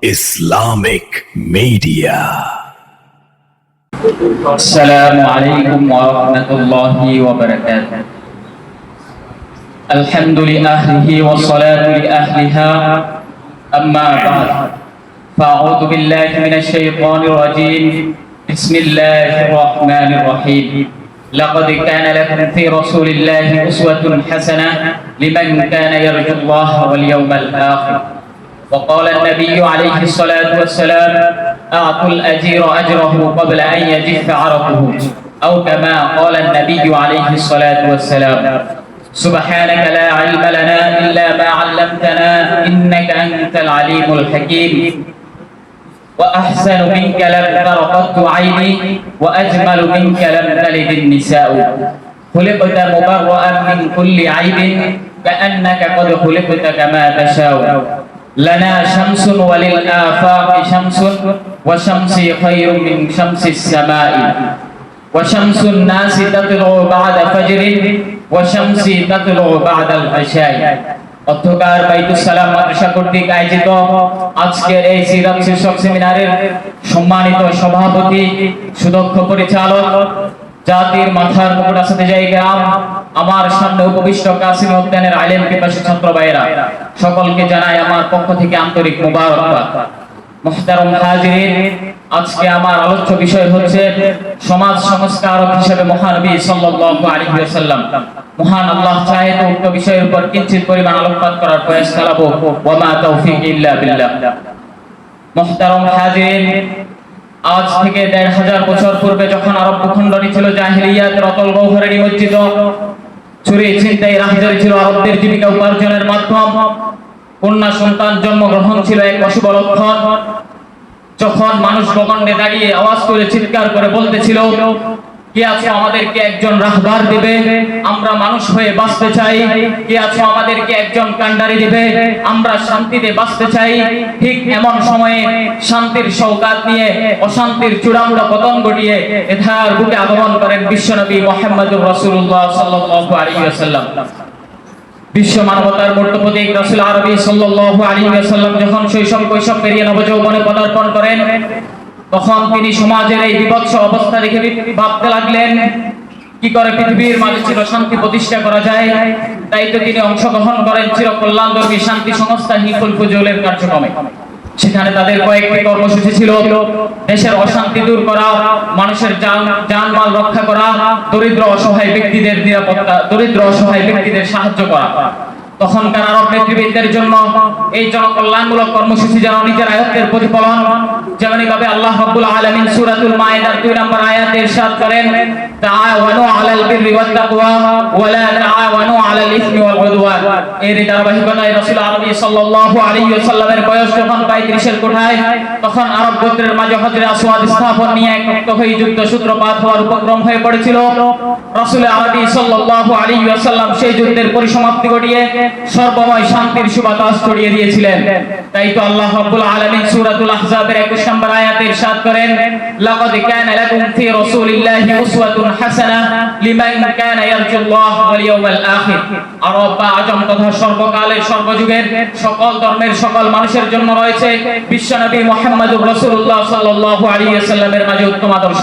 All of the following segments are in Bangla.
Islamic Media. السلام عليكم ورحمة الله وبركاته. الحمد لأهله والصلاة لأهلها. أما بعد فأعوذ بالله من الشيطان الرجيم. بسم الله الرحمن الرحيم. لقد كان لكم في رسول الله أسوة حسنة لمن كان يرجو الله واليوم الآخر. وقال النبي عليه الصلاة والسلام أعطوا الأجير أجره قبل أن يجف عرقه أو كما قال النبي عليه الصلاة والسلام. سبحانك لا علم لنا إلا ما علمتنا إنك أنت العليم الحكيم. وأحسن منك لم ترقدت عيني وأجمل منك لم تلد النساء. خلقت مبرأ من كل عيب كأنك قد خلقت كما تشاء. লানা শামসুন ওয়ালিল আফাকি শামসুন ওয়া শামসি খায়রুম মিন শামসিস সামাই ওয়া শামসুন নাসি তাতলু বা'দা ফাজরিন ওয়া শামসি তাতলু বা'দাল আশাই অধ্যকার বাইতুস সালাম মাদ্রাসা কর্তৃক আয়োজিত আজকের এই সিরাত শীর্ষক সেমিনারের সম্মানিত সভাপতি, সুদক্ষ পরিচালক জাতির মাথার মুকুট আসাতে জায়গা আমার সামনে উপবিষ্ট কাসিম উদ্যানের আলেম পিপাসী ছাত্র ভাইয়েরা, সকলকে জানাই আমার পক্ষ থেকে আন্তরিক মুবারকবাদ। মুহতারম হাজিরিন, আজকে আমার আলোচ্য বিষয় হচ্ছে সমাজ সংস্কারক হিসেবে মহানবী সাল্লাল্লাহু আলাইহি ওয়াসাল্লাম। মহান আল্লাহ চাহে তো উক্ত বিষয়ের উপর কিঞ্চিত পরিমাণ আলোকপাত করার প্রয়াস চালাবো। ওয়া মা তৌফিক ইল্লা বিল্লাহ। মুহতারম হাজিরিন আজ থেকে দেড় হাজার বছর পূর্বে যখন আরব ভূখণ্ডটি ছিল জাহিলিয়াতের রতল গৌহরে নিমজ্জিত চুরি ছিনতাই রাহজারি ছিল আরবদের জীবিকা উপার্জনের মাধ্যম, কন্যা সন্তান জন্মগ্রহণ ছিল এক অশুভ লক্ষণ। যখন মানুষ ভূখণ্ডে দাঁড়িয়ে আওয়াজ করে চিৎকার করে বলতেছিল কে আছো আমাদেরকে একজন রাহবার দিবে? আমরা মানুষ হয়ে বাঁচতে চাই। কে আছো আমাদেরকে একজন কান্ডারি দিবে? আমরা শান্তিতে বাঁচতে চাই। ঠিক এমন সময়ে শান্তির সৌগাত নিয়ে, অশান্তির চূড়ান্ত পতন ঘটিয়ে এথার বুকে আগমন করেন বিশ্বনবী মোহাম্মদুর রাসূলুল্লাহ সাল্লাল্লাহু আলাইহি ওয়াসাল্লাম। বিশ্ব মানবতার মূর্ত প্রতীক রাসূল আরবি সাল্লাল্লাহু আলাইহি ওয়াসাল্লাম যখন শৈশব কৈশব পেরিয়ে নবযৌবনে পদার্পণ করেন তখন তিনি সমাজের এই বিভৎস অবস্থা দেখে ভাবতে লাগলেন, কি করে পৃথিবীর মাঝে চির শান্তি প্রতিষ্ঠা করা যায়? তাই তো তিনি অংশগ্রহণ করেন চির কল্যাণধর্মী শান্তি সংস্থা হিফুল ফুজুলের কার্যক্রমে। সেখানে তাদের কয়েকটি কর্মসূচি ছিল। দেশের অশান্তি দূর করা, মানুষের জানমাল রক্ষা করা, দরিদ্র অসহায় ব্যক্তিদের নিরাপত্তা, দরিদ্র অসহায় ব্যক্তিদের সাহায্য করা। তখনকার আরব নেতৃবৃন্দের জন্য এই জনকল্যাণমূলক কর্মসূচি যেন নিজের আয়ত্তের প্রতিফলন যেমনি ভাবে আল্লাহ রাব্বুল আলামিন সূরাতুল মায়েদার 2 নম্বর আয়াতে ইরশাদ করেন, তাআওয়ানু আলাল বিররি ওয়াত তাকওয়া ওয়া লা তাআওয়ানু আলাল ইসমি ওয়াল উদওয়ান। এর ধারাবাহিকতায় রাসূল আরবি সাল্লাল্লাহু আলাইহি ওয়াসাল্লামের বয়স যখন প্রায় 30 এর কোঠায় তখন মাঝে স্থাপন যুদ্ধ সূত্রপাত হওয়ার উপক্রম হয়ে পড়েছিল। সেই যুদ্ধের পরিসমাপ্তি ঘটিয়ে সর্বময় শান্তির সুবাতাস ছড়িয়ে দিয়েছিলেন। তাই তো আল্লাহ রাব্বুল আলামিন সূরাতুল আহজাবের 21 নম্বর আয়াতে ইরশাদ করেন, লাকাদ কানা লাকুম ফি রাসূলিল্লাহি উসওয়াতুন হাসানাহ লিমান কানা ইয়ারজুল্লাহ ওয়াল ইয়াউমাল আখির। আরব বা আজম তথা সর্বকালের সর্বযুগের সকল ধর্মের সকল মানুষের জন্য রয়েছে বিশ্বনবী মুহাম্মদুর রাসূলুল্লাহ সাল্লাল্লাহু আলাইহি ওয়াসাল্লামের মাঝে উত্তম আদর্শ।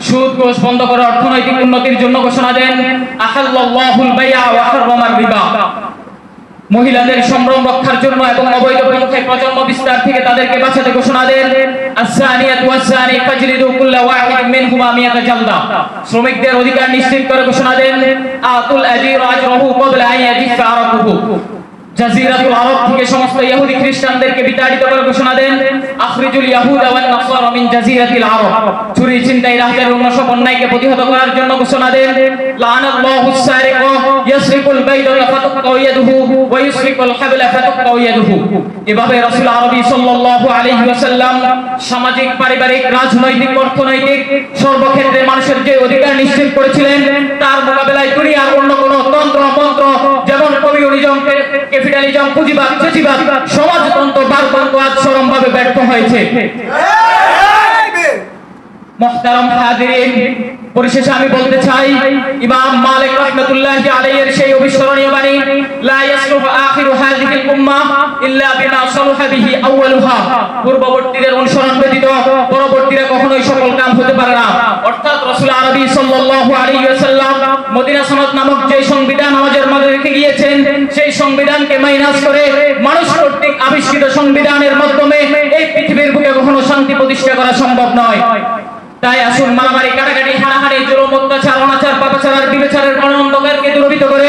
সুদ বন্ধ করে অর্থনৈতিক উন্নতির জন্য ঘোষণা দেন মহিলাদের সম্ভ্রম রক্ষার জন্য এবং অবৈধ পন্থায় প্রজন্ম বিস্তার থেকে তাদেরকে বাঁচাতে ঘোষণা দেন শ্রমিকদের অধিকার নিশ্চিত করে ঘোষণা দেন, আতুল এভাবে সামাজিক, পারিবারিক, রাজনৈতিক, অর্থনৈতিক, সর্বক্ষেত্রে মানুষের যে অধিকার নিশ্চিত করেছিলেন, তার মোকাবেলায় অন্য কোনো তন্ত্র কমিউনিজম ক্যাপিটালিজম পুঁজিবাদ পুঁজিবাদ সমাজতন্ত্র বারতন্ত্র আজ চরমভাবে ব্যর্থ হয়েছে। মহতারম হাজিরিন, পরিশেষে আমি বলতে চাই, ইমাম মালিক রাহমাতুল্লাহি আলাইহির সেই অবিস্মরণীয় বাণী, লা হাযিহিল সেই সংবিধানকে মাইনাস করে মানুষ আবিষ্কৃত সংবিধানের মাধ্যমে এই পৃথিবীর বুকে কখনো শান্তি প্রতিষ্ঠা করা সম্ভব নয়। তাই আসুন মারামারি, কাটাকাটি, হানাহানি, জুলুম, অত্যাচার, অনাচার, পাপাচার আর বিবেচারের অন্ধকারকে দূরীভূত করে